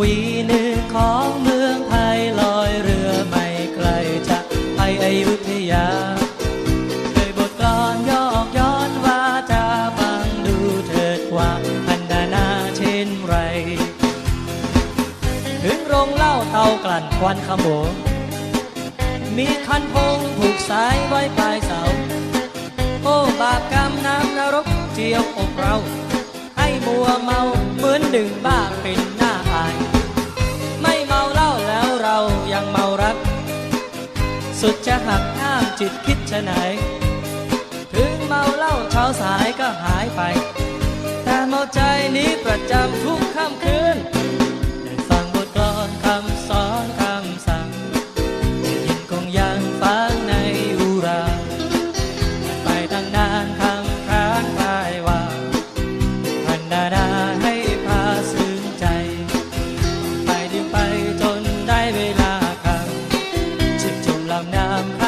วีหนึ่งของเมืองไทยลอยเรือไม่ไกลจากไยอยุธยาเดยบทกลอนยอกย้อนว่าจะฟังดูเถิดว่าพันนาเช่นไร ถึงโรงเล่าเตากลั่นควันขโมงมีคันพงผูกสายไว้ปลายเสาโอ้บาปกรรมน้ำนรกเจียวอกเรา ให้มัวเมาเหมือนดึงบ้าเป็น สุดจะหักห้ามจิตคิดชะไหน ถึงเมาเหล้าเช้าสายก็หายไป แต่เมาใจนี้ประจำทุกค่ำคืนาวน้ำ